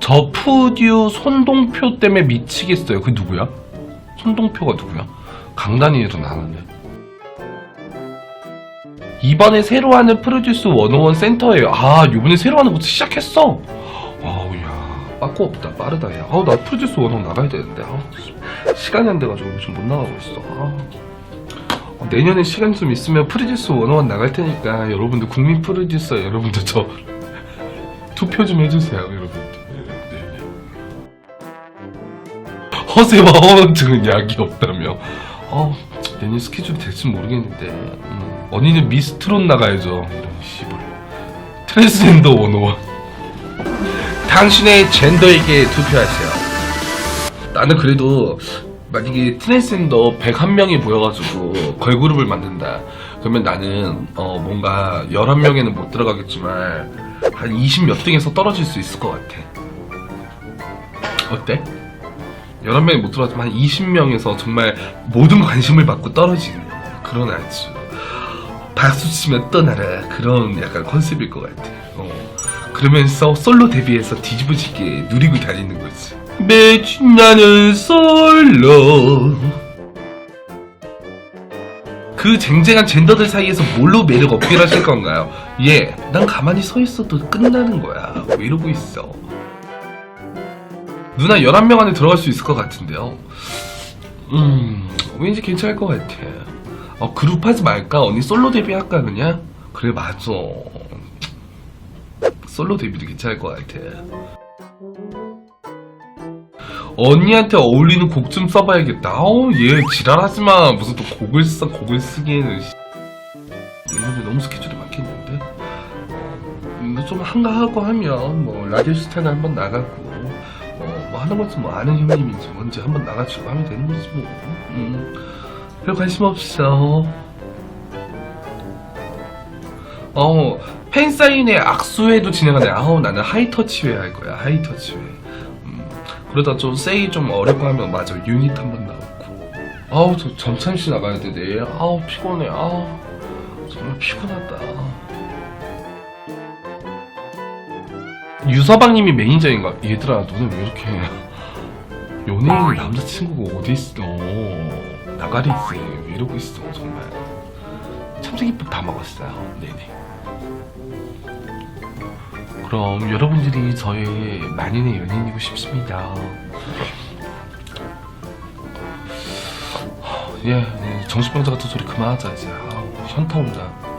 저 푸듀 손동표 때문에 미치겠어요. 그 누구야? 손동표가 누구야? 강단이에도 나는데. 이번에 새로 하는 프로듀스 101 센터예요. 아, 이번에 새로 하는 것도 시작했어. 아우, 야, 빠꾸 없다. 빠르다, 야. 아우, 나 프로듀스 101 나가야 되는데. 아우, 시간이 안 돼가지고 요즘 못 나가고 있어. 아. 어, 내년에 시간 좀 있으면 프로듀스 101 나갈 테니까 여러분들 국민 프로듀서 여러분들 저 투표 좀 해주세요, 여러분들. 네. 허세와 허언증은 약이 없다며. 어, 내년 스케줄이 될지 모르겠는데. 음, 언니는 미스트론 나가야죠. 이런 씨발. 트랜스젠더 101. 당신의 젠더에게 투표하세요. 나는 그래도 만약에 트랜스젠더 101명이 보여가지고 걸그룹을 만든다. 그러면 나는 어 뭔가 11명에는 못 들어가겠지만 한 20 몇 등에서 떨어질 수 있을 것 같아. 어때? 11명이 못 들어가지만 한 20명에서 정말 모든 관심을 받고 떨어지는 그런 아주 박수 치면 떠나라 그런 약간 컨셉일 것 같아. 어. 그러면서 솔로 데뷔해서 뒤집어지게 누리고 다니는 거지. 매주 나는 솔로. 그 쟁쟁한 젠더들 사이에서 뭘로 매력 어필 하실 건가요? 예, 난 가만히 서 있어도 끝나는 거야. 왜 이러고 있어? 누나 11명 안에 들어갈 수 있을 것 같은데요. 음, 왠지 괜찮을 것 같아. 어, 그룹 하지 말까? 언니 솔로 데뷔 할까, 그냥? 그래, 맞아. 솔로 데뷔도 괜찮을 것 같아. 언니한테 어울리는 곡 좀 써봐야겠다. 어우, 얘 지랄하지 마. 무슨 또 곡을 써, 곡을 쓰기에는. 씨. 이런데 너무 스케줄이 많겠는데? 어, 좀 한가하고 하면, 뭐, 라디오스타나 한번 나가고, 어, 뭐 하는 것좀 뭐 아는 형님인지 뭔지 한번 나가주고 하면 되는 거지, 뭐. 음, 별 관심 없어. 어, 팬사인회 악수회도 진행하네. 아우, 나는 하이터치회 할 거야, 하이터치회. 음, 그러다 좀 세이 좀 어렵고 하면 맞아, 유닛 한 번 나오고. 아우, 저 전참시 나가야 돼, 내일. 아우, 피곤해. 아우, 정말 피곤하다. 유서방님이 매니저인가? 얘들아, 너네 왜 이렇게. 연예인 남자친구가 어디 있어? 나가리지. 왜 이러고 있어, 정말. 참새김밥 다 먹었어요. 네네. 그럼 여러분들이 저의 만인의 연인이고 싶습니다. 예, 네, 정신병자 같은 소리 그만하자 이제. 아우, 현타 온다.